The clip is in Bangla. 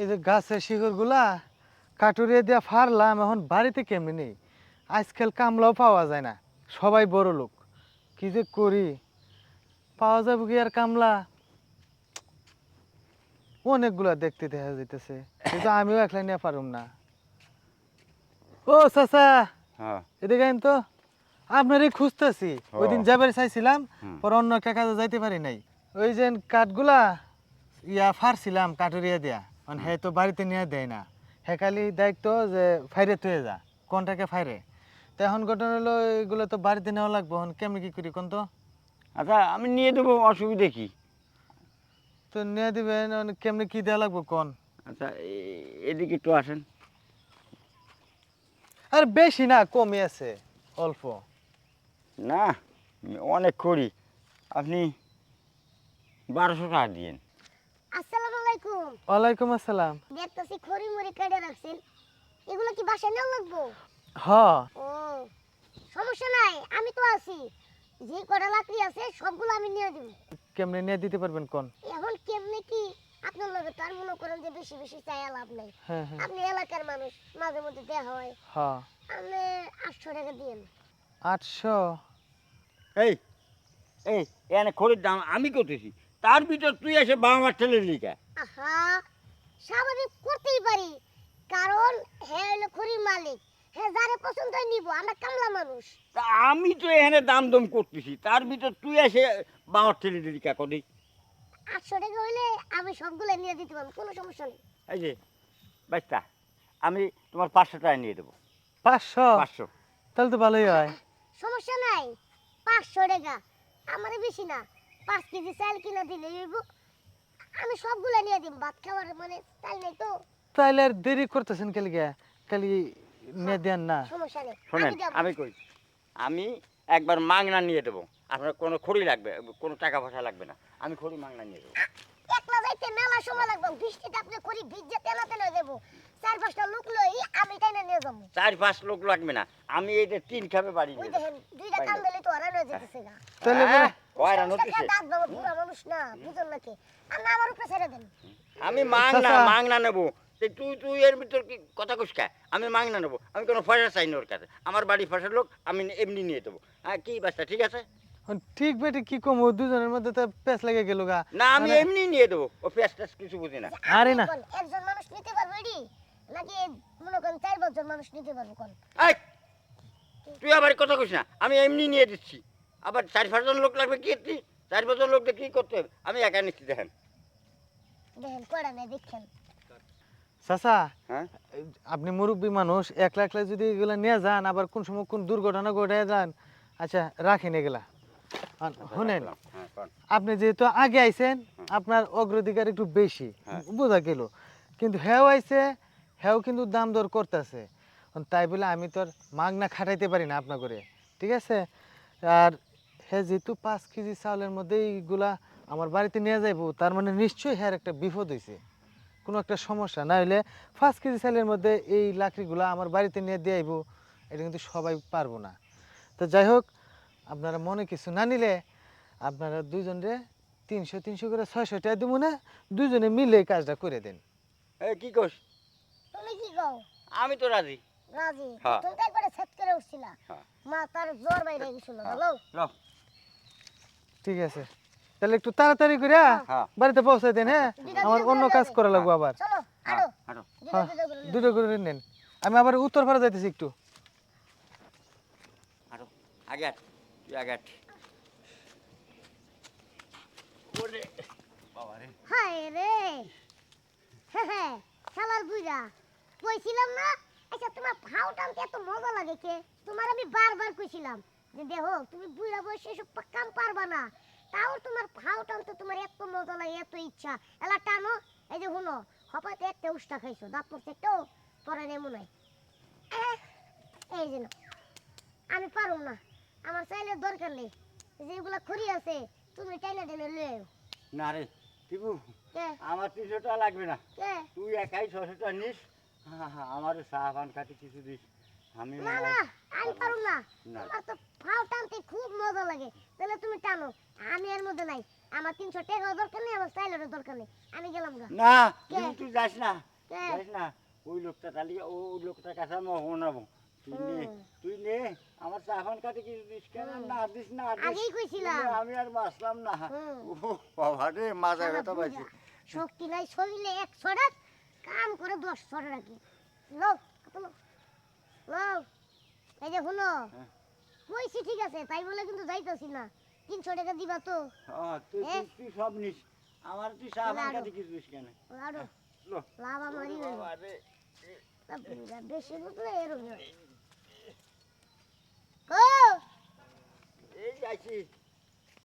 এই যে গাছের শিকড়গুলা কাটুরিয়ে দিয়ে ফারলাম এখন বাড়িতে কেমনি নেই? আজকাল কামলাও পাওয়া যায় না সবাই বড় লোক। কি যে করি? পাওয়া যাবে কি আর কামলা? অনেকগুলা দেখতে দেখা যাইতেছে কিন্তু আমিও একলা নিয়ে পারুম না। ও চাচা হ্যাঁ। এদিকে আইন তো। আপনারই খুঁজতেছি ওই দিন। যাবার চাইছিলাম পর অন্য একটা কাজে যাইতে পারি নাই। ওই যে কাঠগুলা ইয়া ফারছিলাম কাঠুরিয়া দিয়া। মানে হে তো বাড়িতে নিয়ে দেয় না। হে খালি দায়িত্ব যে ফাইরে তুই যা কোনটাকে ফাইরে? তো এখন ঘটনা হলো এগুলো তো বাড়িতে নেওয়া লাগবে এখন কেমনি কি করি কোন তো? আচ্ছা আমি নিয়ে দেবো অসুবিধে কি? তো নিয়ে দিবেন কেমনি কি দেওয়া লাগবে কোন? আচ্ছা এদিকে একটু আসেন। আর বেশি না কমই আছে অল্প। না অনেক করি। আপনি বারোশো টাকা দিয়েন। আসসালামু আলাইকুম। ওয়ালাইকুম আসসালাম। দেখতেছি খড়ি মুড়ি কেটে রাখছেন। এগুলো কি বাসায় নেওয়া লাগবো? হ। ও সমস্যা নাই আমি তো আছি। যে কটা লাকড়ি আছে সবগুলো আমি নিয়ে দিব। কেমনি নিয়ে দিতে পারবেন কোন? এখন কেমনে কি? আপনার লগে তার মনে করেন যে বেশি বেশি চাই লাভ নাই। হ্যাঁ হ্যাঁ। আপনি এলাকার মানুষ মাঝে মধ্যে দেওয়া হয়। হ। আপনি আটশো টাকা দিন আটশো? এই এই এনে খড়ির দাম আমি করতেছি তার ভিতর তুই এসে বাবা মার ঠেলে লিখা আহা স্বাভাবিক করতেই পারি। কারণ হ্যাঁ হলো খড়ির মালিক হ্যাঁ যারে পছন্দ হয় নিব আমরা কামলা মানুষ। তা আমি তো এখানে দাম দম করতেছি তার ভিতর তুই এসে বাবার ঠেলে দিলি কা কদি আটশো টাকা হইলে আমি সবগুলো নিয়ে দিতে পারব কোনো সমস্যা নেই। এই যে বাচ্চা আমি তোমার পাঁচশো টাকা নিয়ে দেবো। পাঁচশো? পাঁচশো। তাহলে তো ভালোই হয়। সমস্যা নাই পাঁচশো টাকা। আমার বেশি না। পাঁচ কেজি চাল কিনা দিলে হইব। আমি সবগুলো নিয়ে দিব ভাত খাওয়ার মানে চাল নেই তো। তাইলে আর দেরি করতেছেন খালি গে খালি নিয়ে দেন না। সমস্যা নেই। শোনেন আমি যাব। আমি কই আমি একবার মাংনা নিয়ে দেবো। আপনার কোনো খড়ি লাগবে কোনো টাকা পয়সা লাগবে না। আমি খড়ি মাংনা নিয়ে দেবো। একলা যাইতে মেলা সময় লাগবে। বৃষ্টিতে আপনি করি ভিজে তেনা তেনা দেবো চার পাঁচটা লোক লই আমি টাইনা নিয়ে যাব। চার পাঁচ লোক লাগবে না। আমি এই যে তিন খাবে বাড়ি ওই নিয়ে দেখেন দুইটা কান দিলে তো ওরা নয়ে যেতেছে গা। তাহলে হ্যাঁ, দেন। আমি মাংনা মাংনা নেব। তুই তুই এর ভিতর কি কথা কুস খায় আমি মাংনা নেব। আমি কোনো পয়সা চাই না ওর কাছে। আমার বাড়ি ফসল লোক আমি এমনি নিয়ে দেবো। হ্যাঁ কি বাচ্চা ঠিক আছে? ঠিক বেটি কি কম? দুজনের মধ্যে তো লেগে গেল গা। না আমি মানে- এমনি নিয়ে দেবো। ও পেঁয়াজ টেস কিছু বুঝি না। আরে না। একজন মানুষ নিতে পারবে এডি নাকি মনে করেন চার পাঁচজন মানুষ নিতে পারবে কোন? তুই আবার কথা কইস না। আমি এমনি নিয়ে দিচ্ছি। আবার চার পাঁচজন লোক লাগবে কি? চার পাঁচজন লোক কি করতে হবে? আমি একা নিচ্ছি দেখেন। দেখেন কয়টা নেই দেখেন চাচা হ্যাঁ? আপনি মুরব্বী মানুষ একলা একলা যদি এগুলা নিয়ে যান আবার কোন সময় কোন দুর্ঘটনা ঘটে যান আচ্ছা রাখেন এগুলা। শুনেন হ্যাঁ আপনি যেহেতু আগে আইছেন আপনার অগ্রাধিকার একটু বেশি হ্যাঁ। বোঝা গেল। কিন্তু হেও আইছে হেও কিন্তু দাম দর করতেছে। তাই বলে আমি তো আর মাগনা খাটাইতে পারি না আপনার করে ঠিক আছে? আর হে যেহেতু পাঁচ কেজি চাউলের মধ্যে এইগুলা আমার বাড়িতে নিয়ে যাইবো তার মানে নিশ্চয়ই হ্যার একটা বিপদ হয়েছে কোনো একটা সমস্যা না হলে পাঁচ কেজি চালের মধ্যে এই লাকড়িগুলো আমার বাড়িতে নিয়ে দিয়ে আইবো এটা কিন্তু সবাই পারব না। তো যাই হোক আপনারা মনে কিছু না নিলে আপনারা দুজনে তিনশো তিনশো করে ছয়শো টাকা দেবো না দুজনে মিলে এই কাজটা করে দেন। কি কস? তুমি কি কও? আমি তো রাজি। রাজি? হ্যাঁ। তুমি তো একবারে সেট করে উঠছিলা। হ্যাঁ। মা তার জ্বর বাইরে গেছিল হ্যালো ল। ঠিক আছে। তাহলে একটু তাড়াতাড়ি করে হ্যাঁ। বাড়িতে পৌঁছাই দেন হ্যাঁ? আমার অন্য কাজ করা লাগবো আবার। চলো হ্যাঁ, হ্যাঁ দুটো করে নেন। আমি আবার উত্তর পাড়া যাইতেছি একটু। আগে আগে ওরে, বাবা রে। হায় রে শালার বুইরা কইছিলাম না? আচ্ছা তোমার এত মজা লাগে কে? তোমার আমি বারবার কইছিলাম। যে দেখো তুমি বুইরা বসে এসব কাম পারবা না। তাও তোমার ফাউ টানতে তোমার এত মজা লাগে এত ইচ্ছা। এলা টানো এই যে শুনো হপাতে একটা উষ্টা খাইছো দাঁত পড়ছে একটাও পরে নেই। মনে এই যে আমি পারুম না। আমার চাইলে দরকার নেই। যেগুলা খড়ি আছে তুমি টাইনা টেনে লয়ে না রে টিপু কে? আমার তিনশো টাকা লাগবে না। কে? তুই একাই ছশো টাকা নিস। হ্যাঁ হ্যাঁ আমার চা পান খাতে কিছু দিস। আমি না না আমি পারু না। না। আমার তো ফাও টানতে খুব মজা লাগে। তাহলে তুমি টানো। আমি এর মধ্যে নাই। আমার তিনশো টাকাও দরকার নেই আমার স্টাইলেরও দরকার নেই। আমি গেলাম না? দিদি, তুই যাস না? যাস না। ওই লোকটা তাহলে ওই লোকটার কাছে আমি শোনাবো তুই নে তুই নে। আমার চাফান কাটে কিছু দিস কেন না দিস না। আগেই কইছিলাম। আমি আর বাঁচলাম না। ও বাবা রে শালা ব্যথা শক্তি নাই শরীরে এক ছড়াক কাম করে দশ ছড়া রাখি। লও কত লও লও এই যে শুনো হ্যাঁ। কইছি ঠিক আছে তাই বলে কিন্তু যাইতাছি না। তিনশো টাকা দিবা তো। হ্যাঁ? তুই সব নিস। আমার তুই চাফান লাড়ু। কাটে কিছু দিস কেন? লাড়ো। লো। লাভ আমারই হইল বাবা রে তা বুইড়া, বেশি বুঝলে এরকম হয়। ও! এই যাইছি।